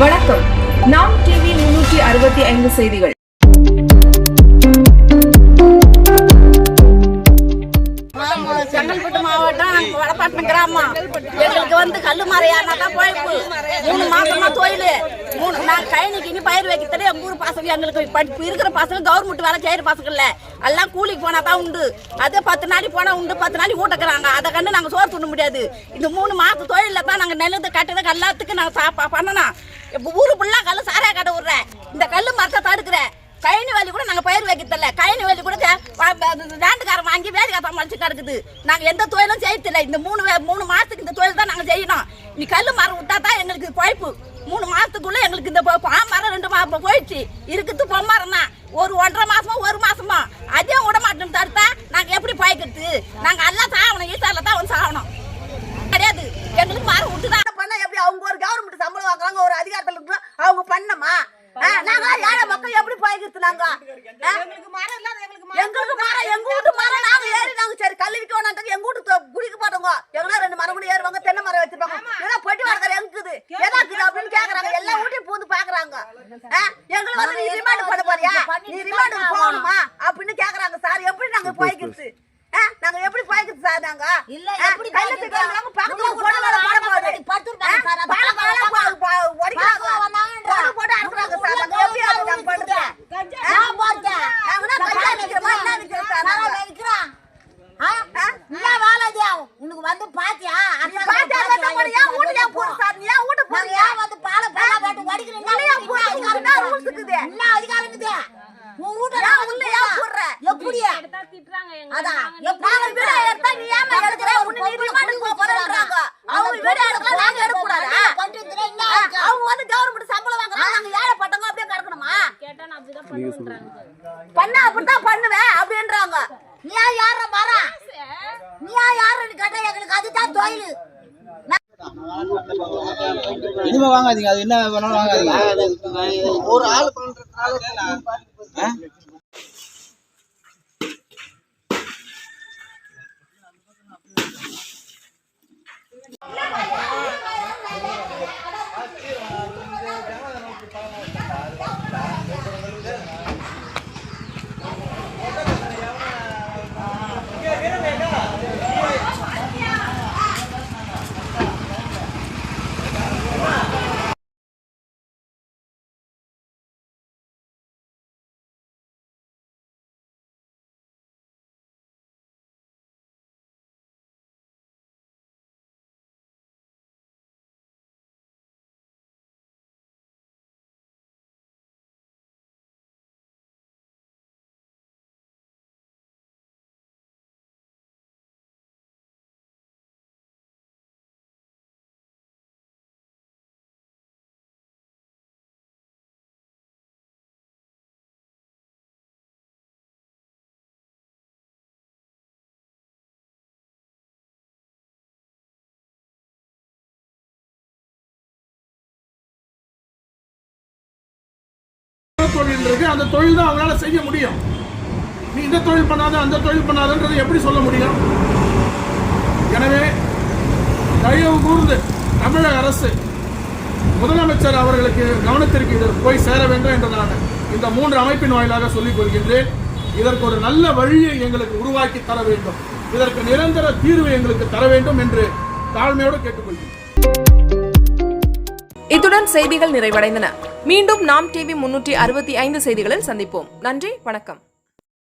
வணக்கம். நாம் டிவி முன்னூற்றி அறுபத்தி ஐந்து செய்திகள். செங்கல்பட்டு மாவட்டம் வடப்பட்டினம் கிராமம். எங்களுக்கு வந்து கல்லு மறையானா தான் பழைப்பு மூணு மாசமா தொழில். மூணு நான் கழனிக்கு இனி பயிர் வைக்கிறதே எங்க ஊர் பசங்க எங்களுக்கு படிப்பு இருக்கிற பசங்க கவர்மெண்ட் வேலை செய்கிற பசங்க இல்ல. எல்லாம் கூலிக்கு போனா தான் உண்டு. அதே பத்து நாளைக்கு போனால் உண்டு. பத்து நாளைக்கு ஊட்டக்குறாங்க. அதை கண்டு நாங்கள் சோறு துண்ண முடியாது. இந்த மூணு மாதம் தொழில தான் நாங்கள் நிலத்தை கட்டுறதுக்கு எல்லாத்துக்கும் நாங்கள் சாப்பா பண்ணணும். ஊரு ஃபுல்லா கல்லு சாரா கடை விடுற இந்த கல்லு மரத்தை தடுக்கிற. கழனி வேலி கூட நாங்க பயிர் வைக்கிறதில்ல கழனி வேலி கூட லேண்டுக்காரன் வாங்கி வேலை காத்தா மலிச்சு கிடக்குது. நாங்க எந்த தொழிலும் செய்யறதில்ல இந்த மூணு வே- மூணு மாசத்துக்கு இந்த தொழில் தான் நாங்க செய்யணும். நீ கல்லு மரம் விட்டா தான் எங்களுக்கு குழைப்பு. மூணு மாசத்துக்குள்ள எங்களுக்கு இந்த பாம்பரம் ரெண்டு மாசம் போயிடுச்சு. இருக்குது பொம்மரம் தான் ஒரு ஒன்றரை மாசமா ஒரு மாசமா. அதையும் விட மாட்டோம் தடுத்தா நாங்க எப்படி பழைக்கிறது நாங்க எல்லாம் சாகணும் ஈசால தான் வந்து சாகணும் கிடையாது எங்களுக்கு மரம் விட்டு தான் பண்ண எப்படி அவங்க ஒரு கவர்மெண்ட் வாங்குறாங்க ஒரு அதிகாரத்துல இருக்கிறோம் அவங்க பண்ணமா? நாங்க ஏழை மக்கள் எப்படி பழகிறது நாங்க? எங்களுக்கு மரம் எங்க வீட்டு மரம் நாங்க ஏறி நாங்க சரி கல்வி விற்கணும் எங்க வீட்டு குடிக்க போட்டோங்க எங்கன்னா ரெண்டு மரம் கூட ஏறுவாங்க தென்னை மரம் வச்சிருப்பாங்க. ஏன்னா பொட்டி வரக்கிற எங்குது எதா இருக்குது அப்படின்னு கேக்குறாங்க. எல்லா வீட்டையும் பூந்து பாக்குறாங்க ஆ? எங்களுக்கு வந்து நீ ரிமாண்ட் பண்ண போறியா நீ ரிமாண்ட் போகணுமா அப்படின்னு கேக்குறாங்க சார் எப்படி நாங்க பழகிறது ஆ? நாங்க எப்படி பழகிறது சார் நாங்க இல்ல? எப்படி பழகிறது? வர்றவங்க பக்கத்துல பொண்ணு வேலை போட. பத்து ரூபாய் சார், பாலை போட்டு அறுக்குறாங்க சார். நாங்க எப்படி அதை நாங்க பண்றது? ஆ? நான் பார்த்தேன். நாங்க என்ன கல்யாணம் வைக்கிறோமா? என்ன வைக்கிறோம் சார் நான் நாங்க? வைக்கிறேன். ஆ? என்ன வேலை இது? உனக்கு வந்து பாத்தியா நீ பாத்தா என்ன பண்ண? ஏன் வீட்டுக்கு ஏன் போற சார்? நீ ஏன் வீட்டுக்கு நாங்க போறியா? ஏன் வந்து பாலை பாலை போட்டு உடைக்கிறோம்? என்ன? அதிகாரம் இருக்குது? என்ன அதிகாரம் இருக்குது? உன் வீட்டை நான் வந்து ஏன்? எப்படி அதான். எப்படி நாங்க வீடு எடுத்தா நீ ஏம்மா எடுக்கிற? உன்னை நீ ரிமாண்டுக்கு போக போறேன்றாங்க. அவங்க வீடு எடுக்கலாம், நாங்க எடுக்கக்கூடாதா? என்ன ஆ, இருக்கு? அவங்க வந்து கவர்மெண்ட் சம்பளம் வாங்குறாங்க நாங்க ஏழைப்பட்டவங்க அப்படியே கிடக்கணுமா? பண்ண அப்படித்தான் பண்ணுவேன் அப்படின்றாங்க. நீ ஏன் யார நீ ஏன் யாருன்னு கேட்டா எங்களுக்கு அதுதான் தொழில். இனிமே வாங்காதீங்க. அது என்ன வேணாலும் வாங்காதீங்க. ஒரு ஆள் பண்றதுனால né? ஏதோ தொழில் இருக்குது அந்த தொழில் தான் அவங்களால செய்ய முடியும். நீ இந்த தொழில் பண்ணாத அந்த தொழில் பண்ணாதன்றது எப்படி சொல்ல முடியும்? எனவே தயவு கூர்ந்து தமிழக அரசு முதலமைச்சர் அவர்களுக்கு கவனத்திற்கு இது போய் சேர வேண்டும் என்று நான் இந்த மூன்று அமைப்பின் வாயிலாக சொல்லிக் கொள்கின்றேன். இதற்கு ஒரு நல்ல வழியை எங்களுக்கு உருவாக்கி தர வேண்டும். இதற்கு நிரந்தர தீர்வு எங்களுக்கு தர வேண்டும் என்று தாழ்மையோடு கேட்டுக்கொள்கிறேன். இத்துடன் செய்திகள் நிறைவடைந்தன. மீண்டும் நாம் டிவி முன்னூற்றி அறுபத்தி ஐந்து செய்திகளில் சந்திப்போம். நன்றி வணக்கம்.